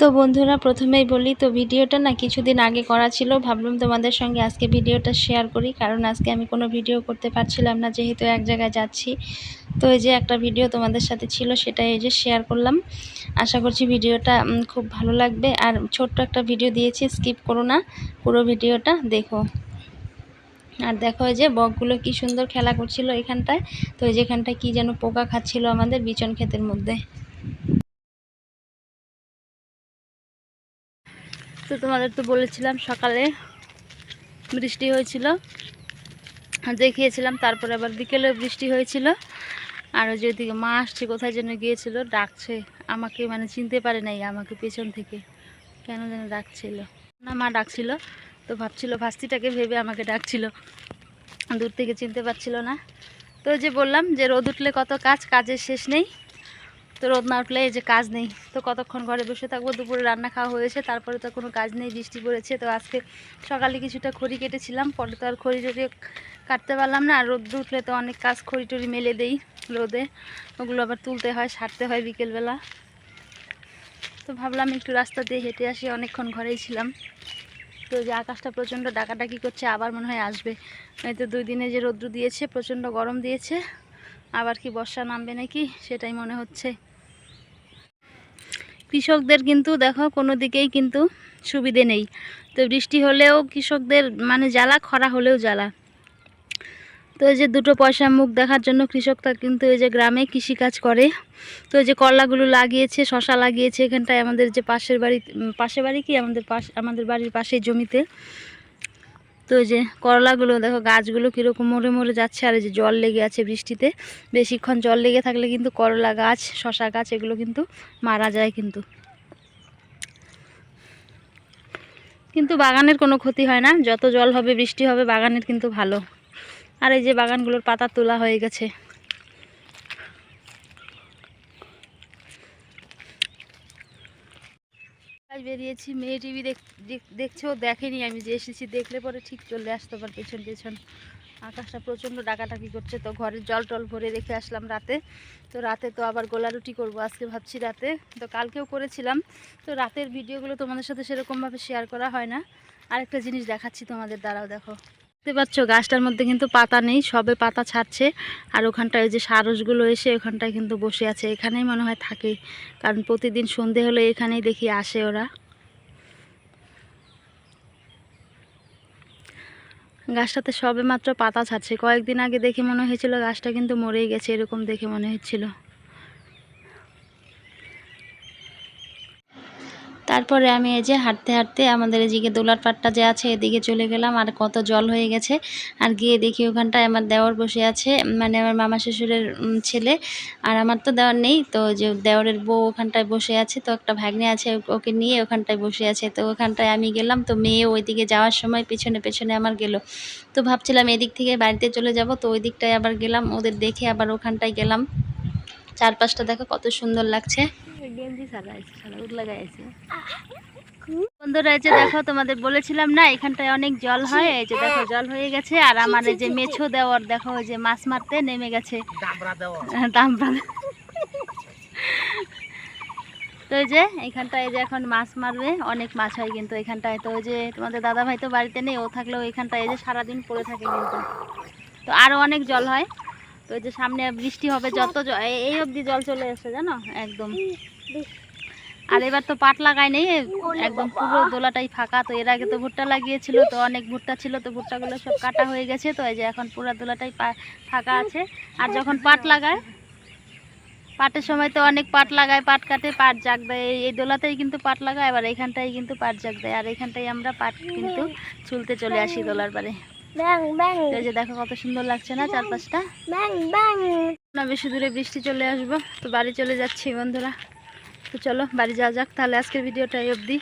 তো বন্ধুরা, প্রথমেই বলি, তো ভিডিওটা না কিছুদিন আগে করা ছিল। ভাবলাম তোমাদের সঙ্গে আজকে ভিডিওটা শেয়ার করি, কারণ আজকে আমি কোনো ভিডিও করতে পারছিলাম না, যেহেতু এক জায়গায় যাচ্ছি। তো এই যে একটা ভিডিও তোমাদের সাথে ছিল সেটা এই যে শেয়ার করলাম। আশা করছি ভিডিওটা খুব ভালো লাগবে। আর ছোট্ট একটা ভিডিও দিয়েছি স্কিপ করো না, পুরো ভিডিওটা দেখো। আর দেখো যে বকগুলো কি সুন্দর খেলা করছিল এখানটায়। তো এই যেখানটায় কি যেন পোকা খাচ্ছিল আমাদের বিচন ক্ষেতের মধ্যে। তো তোমাদের তো বলেছিলাম সকালে বৃষ্টি হয়েছিল। দেখিয়েছিলাম, তারপরে আবার বিকেলে বৃষ্টি হয়েছিল। আর ওই যে ওইদিকে মা আসছে, কোথায় যেন গিয়েছিল, ডাকছে। আমাকে মানে চিনতে পারে নাই, আমাকে পেছন থেকে কেন যেন ডাকছিল। না, মা ডাকছিল, তো ভাবছিল ভাস্তিটাকে ভেবে আমাকে ডাকছিল। দূর থেকে চিনতে পারছিল না। তো যে বললাম যে রোদ উঠলে কত কাজ, কাজের শেষ নেই। তো রোদ না উঠলে এই যে কাজ নেই। তো কতক্ষণ ঘরে বসে থাকব? দুপুরে রান্না খাওয়া হয়েছে, তারপরে তো কোনো কাজ নেই, বৃষ্টি পড়েছে। তো আজকে সকালে কিছুটা খড়ি কেটেছিলাম, পরে তো আর খড়ি টড়ি কাটতে পারলাম না। আর রোদ উঠলে তো অনেক কাজ খড়ি টড়ি মেলে দেই রোদে। ওগুলো আবার তুলতে হয়, সারতে হয় বিকেলবেলা। তো ভাবলাম একটু রাস্তা দিয়ে হেঁটে আসি, অনেকক্ষণ ঘরেই ছিলাম। তো যে আকাশটা প্রচণ্ড ডাকাডাকি করছে, আবার মনে হয় আসবে। এই তো দুই দিনে যে রৌদ্র দিয়েছে, প্রচণ্ড গরম দিয়েছে। আবার কি বর্ষা নামবে নাকি, সেটাই মনে হচ্ছে। কৃষকদের কিন্তু দেখো কোনো দিকেই কিন্তু সুবিধে নেই। তো বৃষ্টি হলেও কৃষকদের মানে জ্বালা, খরা হলেও জ্বালা। তো এই যে দুটো পয়সা মুখ দেখার জন্য কৃষকরা কিন্তু এই যে গ্রামে কৃষিকাজ করে। তো এই যে করলাগুলো লাগিয়েছে, শশা লাগিয়েছে এখানটায় আমাদের যে পাশের বাড়ি পাশের বাড়ি কি? আমাদের পাশ, আমাদের বাড়ির পাশে জমিতে। তো এই যে করলাগুলো, দেখো গাছগুলো কীরকম মরে মরে যাচ্ছে, আর এই যে জল লেগে আছে বৃষ্টিতে। বেশিক্ষণ জল লেগে থাকলে কিন্তু করলা গাছ, শশা গাছ, এগুলো কিন্তু মারা যায় কিন্তু। কিন্তু বাগানের কোনো ক্ষতি হয় না। যত জল হবে, বৃষ্টি হবে, বাগানের কিন্তু ভালো। আর এই যে বাগানগুলোর পাতা তোলা হয়ে গেছে। বেরিয়েছি, মেয়ে টিভি দেখছে, ও দেখেনি, আমি যে এসেছি দেখলে পরে ঠিক চলে আসতে পার পেছন পেছন। আকাশটা প্রচণ্ড ডাকাটাকি করছে, তো ঘরের জল টল ভরে রেখে আসলাম রাতে। তো রাতে তো আবার গোলা রুটি করব, আজকে ভাবছি রাতে। তো কালকেও করেছিলাম। তো রাতের ভিডিওগুলো তোমাদের সাথে সেরকমভাবে শেয়ার করা হয় না। আরেকটা জিনিস দেখাচ্ছি তোমাদের দ্বারাও দেখো। দেখতে পাচ্ছ, গাছটার মধ্যে কিন্তু পাতা নেই, সবে পাতা ছাড়ছে। আর ওখানটায় ওই যে সারসগুলো এসে ওখানটায় কিন্তু বসে আছে। এখানেই মনে হয় থাকে, কারণ প্রতিদিন সন্ধে হলে এখানেই দেখি আসে ওরা। গাছটাতে সবে মাত্র পাতা ছাড়ছে। কয়েকদিন আগে দেখে মনে হয়েছিল গাছটা কিন্তু মরেই গেছে, এরকম দেখে মনে হচ্ছিল। তারপরে আমি এই যে হাঁটতে হাঁটতে আমাদের এদিকে দোলার পাটটা যে আছে এদিকে চলে গেলাম, আর কত জল হয়ে গেছে। আর গিয়ে দেখি ওখানটায় আমার দেওর বসে আছে মানে আমার মামা শ্বশুরের ছেলে। আর আমার তো দেওয়ার নেই, তো যে দেওরের বউ ওখানটায় বসে আছে, তো একটা ভাগ্নে আছে ওকে নিয়ে ওখানটায় বসে আছে। তো ওখানটায় আমি গেলাম, তো মেয়ে ওইদিকে যাওয়ার সময় পেছনে পেছনে আমার গেল। তো ভাবছিলাম এদিক থেকে বাড়িতে চলে যাব, তো ওই দিকটায় আবার গেলাম, ওদের দেখে আবার ওখানটায় গেলাম। চারপাশটা দেখো কত সুন্দর লাগছে। গেঞ্জি আছে আছে বন্ধুরা এই যে দেখো তোমাদের বলেছিলাম না এখানটায় অনেক জল হয় এই যে দেখো জল হয়ে গেছে আর আমার এই যে মেছো দেওয়ার দেখো ওই যে মাছ মারতে নেমে গেছে। দামরা তো এই যে এখানটায় যে এখন মাছ মারবে অনেক মাছ হয় কিন্তু এখানটায়। তো ওই যে তোমাদের দাদা ভাই তো বাড়িতে নেই ও থাকলেও এখানটায় এই যে সারাদিন পড়ে থাকে কিন্তু। তো আরও অনেক জল হয়। তো যে সামনে বৃষ্টি হবে যত এই- অবধি জল চলে এসে জানো? একদম। আর এবার তো পাট লাগায় নেই একদম পুরো দোলাটাই ফাঁকা। তো এর আগে তো ভুট্টা লাগিয়েছিল তো অনেক ভুট্টা ছিল তো ভুট্টাগুলো সব কাটা হয়ে গেছে। তো এই যে এখন পুরো দোলাটাই পা- ফাঁকা আছে। আর যখন পাট লাগায় পাটের সময় তো অনেক পাট লাগায় পাট কাটে পাট জাগ দেয়। এই- দোলাতেই কিন্তু পাট লাগায় আবার এখানটাই কিন্তু পাট জাগ দেয়। আর এখানটাই আমরা পাট কিন্তু চুলতে চলে আসি দোলার পারে ব্যাং ব্যাং। এই যে দেখো কত সুন্দর লাগছে না চারপাশটা? ব্যাং ব্যাং। না বেশি দূরে বৃষ্টি চলে আসব তো বাড়ি চলে যাচ্ছি বন্ধুরা। তো চলো বাড়ি যাওয়া যাক। তাহলে আজকের ভিডিওটা এই অবধি।